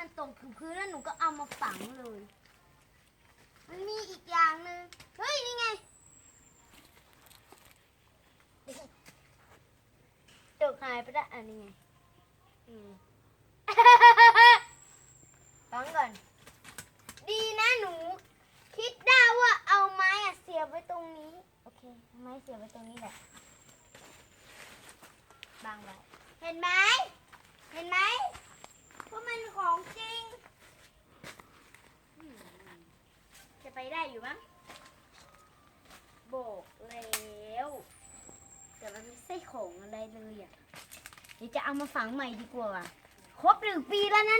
มันตกถึงพื้นแล้วหนูก็เอามาฝังเลย มันมีอีกอย่างหนึ่งเฮ้ยนี่ไงตกหายไปได้อันนี้ไงฟังก่อน ดีนะหนู คิดได้ว่าเอาไม้อะเสียบไว้ตรงนี้ โอเค ไม้เสียบไว้ตรงนี้แหละบางไว้เห็นไหม เห็นไหมว่ามันของจริงอืมจะ ไปได้อยู่มั้งโบกแล้วแต่มันไม่ใช่ของอะไรเลยอะเดี๋ยวจะเอามาฝังใหม่ดีกว่าครบหนึ่งปีแล้วนะ